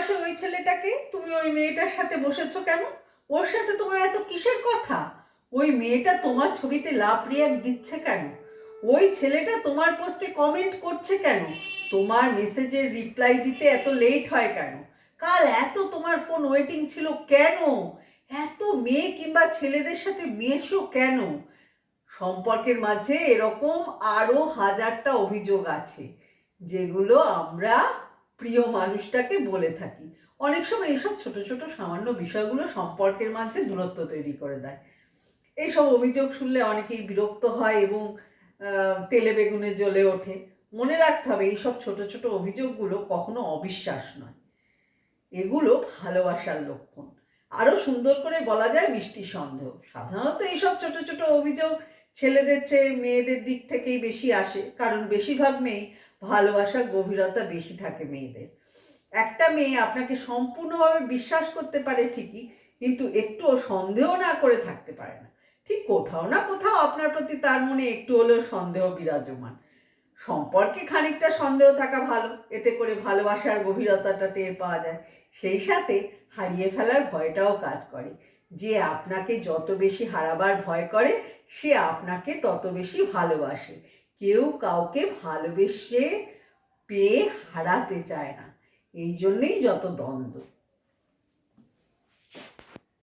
ভালোবাসো ওই ছেলেটাকে? তুমি ওই মেয়েটার সাথে বসেছো কেন? ওর সাথে তোমার এত কিসের কথা? ওই মেয়েটা তোমার ছবিতে লাভ রিয়াক্ট দিচ্ছে কেন? ওই ছেলেটা তোমার পোস্টে কমেন্ট করছে কেন? তোমার মেসেজের রিপ্লাই দিতে এত লেট হয় কেন? কাল এত তোমার ফোন ওয়েটিং ছিল কেন? এত মেয়ে কিংবা ছেলেদের সাথে মেশো কেন? সম্পর্কের মাঝে এরকম আরও হাজারটা অভিযোগ আছে, যেগুলো আমরা প্রিয় মানুষটাকে বলে থাকি। অনেক সময় এইসব ছোট ছোট, সামান্য বিষয়গুলো সম্পর্কের মাঝে দূরত্ব তৈরি করে দেয়। এইসব অভিযোগ শুনলে অনেকেই বিরক্ত হয় এবং তেলে বেগুনে জ্বলে ওঠে। মনে রাখতে হবে এইসব ছোট ছোট অভিযোগগুলো কখনো অবিশ্বাস নয়। এগুলো ভালোবাসার লক্ষণ। আরও সুন্দর করে বলা যায় মিষ্টি সন্দেহ। সাধারণত এইসব ছোট ছোট অভিযোগ ছেলেদের চেয়ে মেয়েদের দিক থেকেই বেশি আসে, কারণ বেশিরভাগ মেয়ে ভালোবাসার গভীরতা বেশি থাকে মেয়েদের। একটা মেয়ে আপনাকে সম্পূর্ণভাবে বিশ্বাস করতে পারে ঠিকই, কিন্তু একটুও সন্দেহ না করে থাকতে পারে না। ঠিক কোথাও না কোথাও আপনার প্রতি তার মনে একটু হলেও সন্দেহ বিরাজমান। সম্পর্কে খানিকটা সন্দেহ থাকা ভালো, এতে করে ভালোবাসার গভীরতাটা টের পাওয়া যায়। সেই সাথে হারিয়ে ফেলার ভয়টাও কাজ করে। যে আপনাকে যত বেশি হারাবার ভয় করে, সে আপনাকে তত বেশি ভালোবাসে। কেউ কাউকে ভালোবেসে পেয়ে হারাতে চায় না। এই জন্যেই যত দ্বন্দ্ব।